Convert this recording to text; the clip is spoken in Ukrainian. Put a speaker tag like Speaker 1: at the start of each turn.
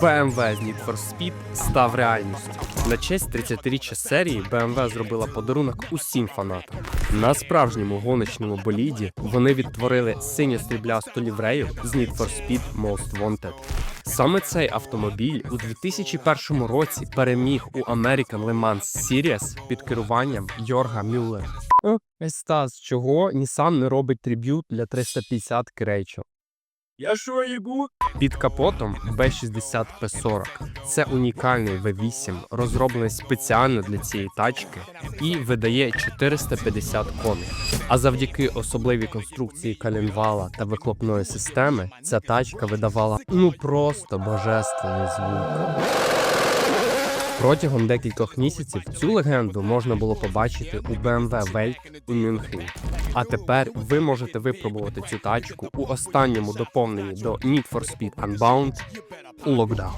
Speaker 1: BMW з Need for Speed став реальністю. На честь 30-річчя серії BMW зробила подарунок усім фанатам. На справжньому гоночному боліді вони відтворили синьо-стріблясту ліврею з Need for Speed Most Wanted. Саме цей автомобіль у 2001 році переміг у American Le Mans Series під керуванням Йорга Мюллера. Стас, чого Nissan не робить триб'ют для 350 Крейчел?
Speaker 2: Я що їбу?
Speaker 1: Під капотом B60 P40. Це унікальний V8, розроблений спеціально для цієї тачки і видає 450 коней. А завдяки особливій конструкції калінвала та вихлопної системи ця тачка видавала ну просто божественний звук. Протягом декількох місяців цю легенду можна було побачити у BMW Welt у Мюнхені. А тепер ви можете випробувати цю тачку у останньому доповненні до Need for Speed Unbound у локдаун.